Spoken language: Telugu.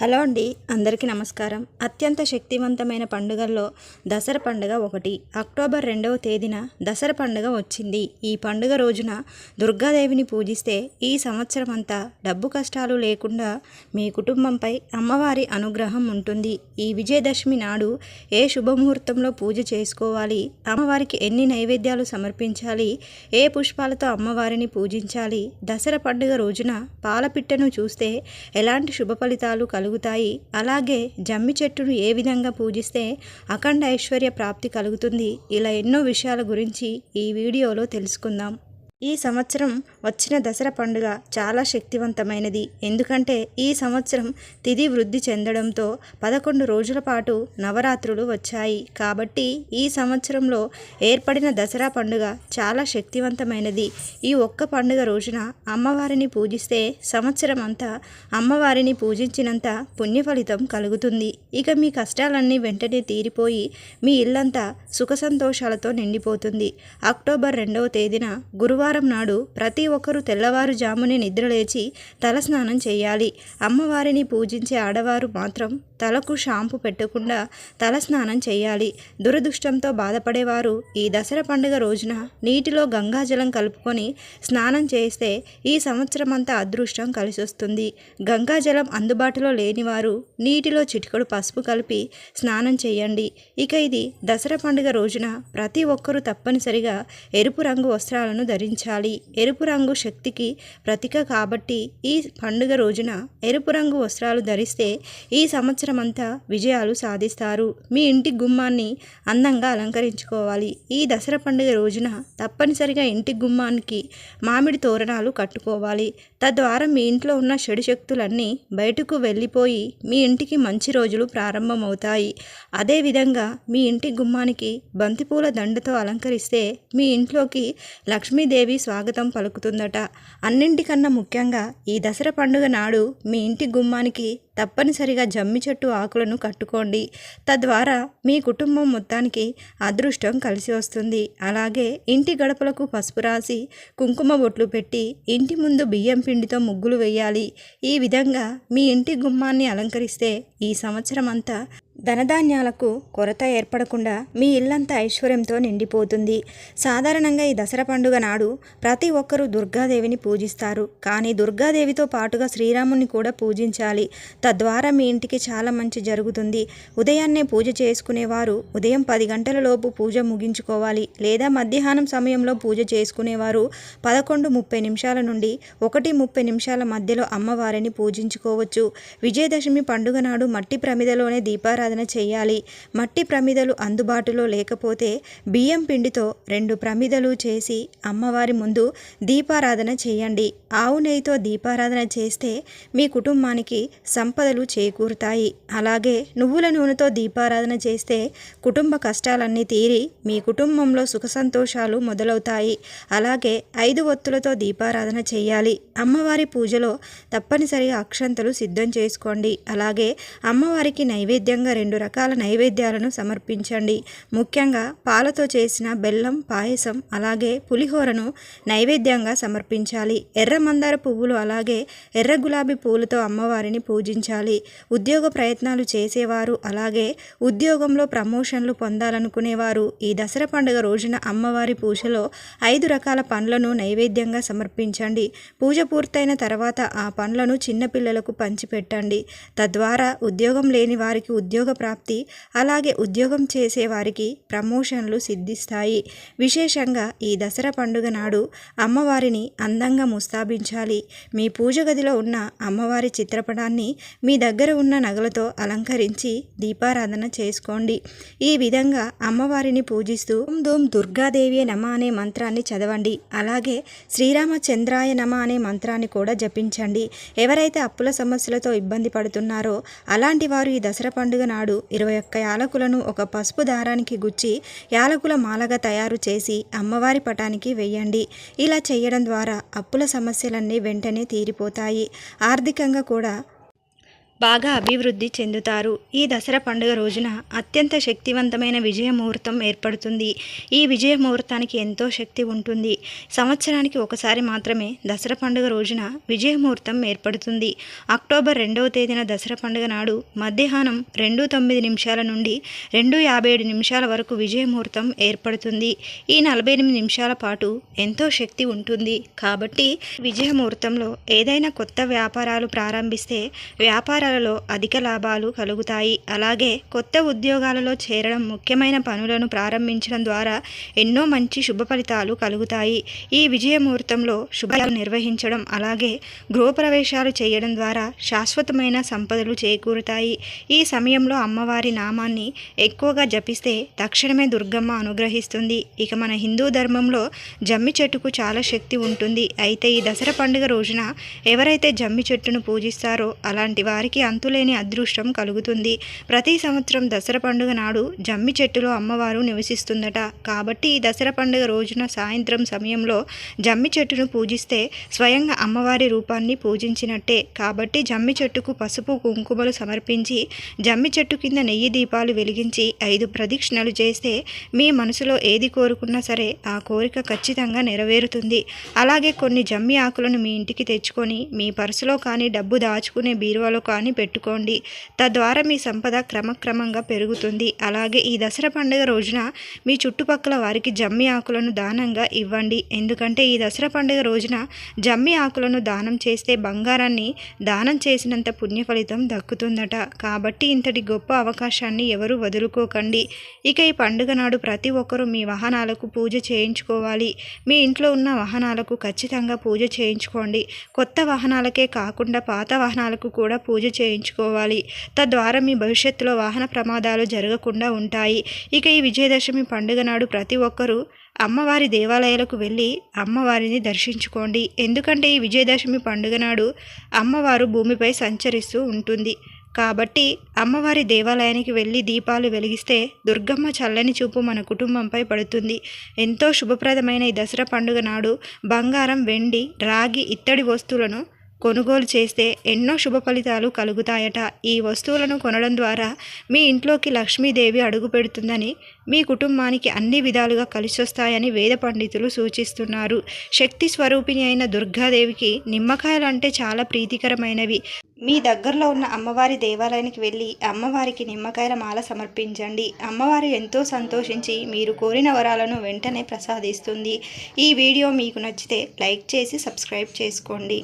హలో అండి అందరికీ నమస్కారం. అత్యంత శక్తివంతమైన పండుగల్లో దసరా పండుగ ఒకటి. అక్టోబర్ రెండవ తేదీన దసరా పండుగ వచ్చింది. ఈ పండుగ రోజున దుర్గాదేవిని పూజిస్తే ఈ సంవత్సరం అంతా డబ్బు కష్టాలు లేకుండా మీ కుటుంబంపై అమ్మవారి అనుగ్రహం ఉంటుంది. ఈ విజయదశమి నాడు ఏ శుభముహూర్తంలో పూజ చేసుకోవాలి? అమ్మవారికి ఎన్ని నైవేద్యాలు సమర్పించాలి? ఏ పుష్పాలతో అమ్మవారిని పూజించాలి? దసరా పండుగ రోజున పాలపిట్టను చూస్తే ఎలాంటి శుభ ఫలితాలు కలుగుతాయి. అలాగే జమ్మి చెట్టును ఏ విధంగా పూజిస్తే అఖండ ఐశ్వర్య ప్రాప్తి కలుగుతుంది. ఇలా ఎన్నో విషయాల గురించి ఈ వీడియోలో తెలుసుకుందాం. ఈ సంవత్సరం వచ్చిన దసరా పండుగ చాలా శక్తివంతమైనది. ఎందుకంటే ఈ సంవత్సరం తిథి వృద్ధి చెందడంతో పదకొండు రోజుల పాటు నవరాత్రులు వచ్చాయి. కాబట్టి ఈ సంవత్సరంలో ఏర్పడిన దసరా పండుగ చాలా శక్తివంతమైనది. ఈ ఒక్క పండుగ రోజున అమ్మవారిని పూజిస్తే సంవత్సరం అంతా అమ్మవారిని పూజించినంత పుణ్య ఫలితం కలుగుతుంది. ఇక మీ కష్టాలన్నీ వెంటనే తీరిపోయి మీ ఇల్లంతా సుఖ సంతోషాలతో నిండిపోతుంది. అక్టోబర్ రెండవ తేదీన గురువారం నాడు ప్రతి ఒక్కరూ తెల్లవారుజామునే నిద్రలేచి తలస్నానం చేయాలి. అమ్మవారిని పూజించే ఆడవారు మాత్రం తలకు షాంపు పెట్టకుండా తలస్నానం చేయాలి. దురదృష్టంతో బాధపడేవారు ఈ దసరా పండుగ రోజున నీటిలో గంగాజలం కలుపుకొని స్నానం చేస్తే ఈ సంవత్సరం అంతా అదృష్టం కలిసొస్తుంది. గంగాజలం అందుబాటులో లేనివారు నీటిలో చిటికడు పసుపు కలిపి స్నానం చేయండి. ఇక ఇది దసరా పండుగ రోజున ప్రతి ఒక్కరూ తప్పనిసరిగా ఎరుపు రంగు వస్త్రాలను ధరించాలి ఎరుపు రంగు శక్తికి ప్రతీక కాబట్టి ఈ పండుగ రోజున ఎరుపు రంగు వస్త్రాలు ధరిస్తే ఈ సంవత్సరం అంతా విజయాలు సాధిస్తారు. మీ ఇంటి గుమ్మాన్ని అందంగా అలంకరించుకోవాలి. ఈ దసరా పండుగ రోజున తప్పనిసరిగా ఇంటి గుమ్మానికి మామిడి తోరణాలు కట్టుకోవాలి. తద్వారా మీ ఇంట్లో ఉన్న చెడు శక్తులన్నీ బయటకు వెళ్ళిపోయి మీ ఇంటికి మంచి రోజులు ప్రారంభమవుతాయి. అదేవిధంగా మీ ఇంటి గుమ్మానికి బంతిపూల దండతో అలంకరిస్తే మీ ఇంట్లోకి లక్ష్మీదేవి స్వాగతం పలుకుతుందట. అన్నింటికన్నా ముఖ్యంగా ఈ దసరా పండుగ నాడు మీ ఇంటి గుమ్మానికి తప్పనిసరిగా జమ్మి చెట్టు ఆకులను కట్టుకోండి. తద్వారా మీ కుటుంబం మొత్తానికి అదృష్టం కలిసి వస్తుంది. అలాగే ఇంటి గడపలకు పసుపు రాసి కుంకుమ బొట్లు పెట్టి ఇంటి ముందు బియ్యం పిండితో ముగ్గులు వేయాలి. ఈ విధంగా మీ ఇంటి గుమ్మాన్ని అలంకరిస్తే ఈ సంవత్సరం అంతా ధనధాన్యాలకు కొరత ఏర్పడకుండా మీ ఇల్లంతా ఐశ్వర్యంతో నిండిపోతుంది. సాధారణంగా ఈ దసరా పండుగ నాడు ప్రతి ఒక్కరూ దుర్గాదేవిని పూజిస్తారు. కానీ దుర్గాదేవితో పాటుగా శ్రీరాముని కూడా పూజించాలి. తద్వారా మీ ఇంటికి చాలా మంచి జరుగుతుంది. ఉదయాన్నే పూజ చేసుకునేవారు ఉదయం పది గంటల లోపు పూజ ముగించుకోవాలి. లేదా మధ్యాహ్నం సమయంలో పూజ చేసుకునేవారు పదకొండు ముప్పై నిమిషాల నుండి ఒకటి ముప్పై నిమిషాల మధ్యలో అమ్మవారిని పూజించుకోవచ్చు. విజయదశమి పండుగ నాడు మట్టి ప్రమిదలోనే దీపారాధన చేయాలి. మట్టి ప్రమిదలు అందుబాటులో లేకపోతే బియ్యం పిండితో రెండు ప్రమిదలు చేసి అమ్మవారి ముందు దీపారాధన చేయండి. ఆవు నెయ్యితో దీపారాధన చేస్తే మీ కుటుంబానికి సంపదలు చేకూరుతాయి. అలాగే నువ్వుల నూనెతో దీపారాధన చేస్తే కుటుంబ కష్టాలన్నీ తీరి మీ కుటుంబంలో సుఖ సంతోషాలు మొదలవుతాయి. అలాగే ఐదు ఒత్తులతో దీపారాధన చేయాలి. అమ్మవారి పూజలో తప్పనిసరిగా అక్షంతలు సిద్ధం చేసుకోండి. అలాగే అమ్మవారికి నైవేద్యంగా రెండు రకాల నైవేద్యాలను సమర్పించండి. ముఖ్యంగా పాలతో చేసిన బెల్లం పాయసం అలాగే పులిహోరను నైవేద్యంగా సమర్పించాలి. ఎర్ర మందార పువ్వులు అలాగే ఎర్ర గులాబీ పూలతో అమ్మవారిని పూజించాలి. ఉద్యోగ ప్రయత్నాలు చేసేవారు అలాగే ఉద్యోగంలో ప్రమోషన్లు పొందాలనుకునేవారు. ఈ దసరా పండుగ రోజున అమ్మవారి పూజలో ఐదు రకాల పండ్లను నైవేద్యంగా సమర్పించండి. పూజ పూర్తయిన తర్వాత ఆ పండ్లను చిన్నపిల్లలకు పంచిపెట్టండి. తద్వారా ఉద్యోగం లేని వారికి ఉద్యోగ ప్రాప్తి అలాగే ఉద్యోగం చేసేవారికి ప్రమోషన్లు సిద్ధిస్తాయి. విశేషంగా ఈ దసరా పండుగ నాడు అమ్మవారిని అందంగా ముస్తాబించాలి. మీ పూజ గదిలో ఉన్న అమ్మవారి చిత్రపటాన్ని మీ దగ్గర ఉన్న నగలతో అలంకరించి దీపారాధన చేసుకోండి. ఈ విధంగా అమ్మవారిని పూజిస్తూ ఓం దుర్గాదేవి నమ అనే మంత్రాన్ని చదవండి. అలాగే శ్రీరామచంద్రాయ నమ అనే మంత్రాన్ని కూడా జపించండి. ఎవరైతే అప్పుల సమస్యలతో ఇబ్బంది పడుతున్నారో అలాంటి వారు ఈ దసరా పండుగ నాడు ఇరవై ఒక్క యాలకులను ఒక పసుపు దారానికి గుచ్చి యాలకుల మాలగా తయారు చేసి అమ్మవారి పటానికి వెయ్యండి ఇలా చేయడం ద్వారా అప్పుల సమస్యలన్నీ వెంటనే తీరిపోతాయి. ఆర్థికంగా కూడా బాగా అభివృద్ధి చెందుతారు. ఈ దసరా పండుగ రోజున అత్యంత శక్తివంతమైన విజయ ముహూర్తం ఏర్పడుతుంది. ఈ విజయ ముహూర్తానికి ఎంతో శక్తి ఉంటుంది. సంవత్సరానికి ఒకసారి మాత్రమే దసరా పండుగ రోజున విజయ ముహూర్తం ఏర్పడుతుంది. అక్టోబర్ రెండవ తేదీన దసరా పండుగ నాడు మధ్యాహ్నం రెండు తొమ్మిది నిమిషాల నుండి రెండు యాభై ఏడు నిమిషాల వరకు విజయ ముహూర్తం ఏర్పడుతుంది. ఈ నలభై ఎనిమిది నిమిషాల పాటు ఎంతో శక్తి ఉంటుంది. కాబట్టి విజయ ముహూర్తంలో ఏదైనా కొత్త వ్యాపారాలు ప్రారంభిస్తే వ్యాపారాలలో అధిక లాభాలు కలుగుతాయి. అలాగే కొత్త ఉద్యోగాలలో చేరడం ముఖ్యమైన పనులను ప్రారంభించడం ద్వారా ఎన్నో మంచి శుభ ఫలితాలు కలుగుతాయి. ఈ విజయ ముహూర్తంలో శుభాలు నిర్వహించడం అలాగే గృహప్రవేశాలు చేయడం ద్వారా శాశ్వతమైన సంపదలు చేకూరుతాయి. ఈ సమయంలో అమ్మవారి నామాన్ని ఎక్కువగా జపిస్తే తక్షణమే దుర్గమ్మ అనుగ్రహిస్తుంది. ఇక మన హిందూ ధర్మంలో జమ్మి చెట్టుకు చాలా శక్తి ఉంటుంది. అయితే ఈ దసరా పండుగ రోజున ఎవరైతే జమ్మి చెట్టును పూజిస్తారో అలాంటి వారికి అంతులేని అదృష్టం కలుగుతుంది. ప్రతి సంవత్సరం దసరా పండుగ నాడు జమ్మి చెట్టులో అమ్మవారు నివసిస్తుందట. కాబట్టి ఈ దసరా పండుగ రోజున సాయంత్రం సమయంలో జమ్మి చెట్టును పూజిస్తే స్వయంగా అమ్మవారి రూపాన్ని పూజించినట్టే. కాబట్టి జమ్మి చెట్టుకు పసుపు కుంకుమలు సమర్పించి జమ్మి చెట్టు కింద నెయ్యి దీపాలు వెలిగించి ఐదు ప్రదక్షిణలు చేస్తే మీ మనసులో ఏది కోరుకున్నా సరే ఆ కోరిక ఖచ్చితంగా నెరవేరుతుంది. అలాగే కొన్ని జమ్మి ఆకులను మీ ఇంటికి తెచ్చుకొని మీ పర్సులో కానీ డబ్బు దాచుకునే బీరువాలో కానీ పెట్టుకోండి. తద్వారా మీ సంపద క్రమక్రమంగా పెరుగుతుంది. అలాగే ఈ దసరా పండుగ రోజున మీ చుట్టుపక్కల వారికి జమ్మి ఆకులను దానంగా ఇవ్వండి. ఎందుకంటే ఈ దసరా పండుగ రోజున జమ్మి ఆకులను దానం చేస్తే బంగారాన్ని దానం చేసినంత పుణ్య ఫలితం దక్కుతుందట. కాబట్టి ఇంతటి గొప్ప అవకాశాన్ని ఎవరు వదులుకోకండి. ఇక ఈ పండుగ నాడు ప్రతి ఒక్కరూ మీ వాహనాలకు పూజ చేయించుకోవాలి. మీ ఇంట్లో ఉన్న వాహనాలకు ఖచ్చితంగా పూజ చేయించుకోండి. కొత్త వాహనాలకే కాకుండా పాత వాహనాలకు కూడా పూజ చేయించుకోవాలి. తద్వారా మీ భవిష్యత్తులో వాహన ప్రమాదాలు జరగకుండా ఉంటాయి. ఇక ఈ విజయదశమి పండుగ నాడు ప్రతి ఒక్కరూ అమ్మవారి దేవాలయాలకు వెళ్ళి అమ్మవారిని దర్శించుకోండి. ఎందుకంటే ఈ విజయదశమి పండుగ నాడు అమ్మవారు భూమిపై సంచరిస్తూ ఉంటుంది. కాబట్టి అమ్మవారి దేవాలయానికి వెళ్ళి దీపాలు వెలిగిస్తే దుర్గమ్మ చల్లని చూపు మన కుటుంబంపై పడుతుంది. ఎంతో శుభప్రదమైన ఈ దసరా పండుగ నాడు బంగారం వెండి రాగి ఇత్తడి వస్తువులను కొనుగోలు చేస్తే ఎన్నో శుభ ఫలితాలు కలుగుతాయట. ఈ వస్తువులను కొనడం ద్వారా మీ ఇంట్లోకి లక్ష్మీదేవి అడుగు పెడుతుందని మీ కుటుంబానికి అన్ని విధాలుగా కలిసొస్తాయని వేద పండితులు సూచిస్తున్నారు. శక్తి స్వరూపిణి అయిన దుర్గాదేవికి నిమ్మకాయలు అంటే చాలా ప్రీతికరమైనవి. మీ దగ్గరలో ఉన్న అమ్మవారి దేవాలయానికి వెళ్ళి అమ్మవారికి నిమ్మకాయల మాల సమర్పించండి. అమ్మవారు ఎంతో సంతోషించి మీరు కోరిన వరాలను వెంటనే ప్రసాదిస్తుంది. ఈ వీడియో మీకు నచ్చితే లైక్ చేసి సబ్స్క్రైబ్ చేసుకోండి.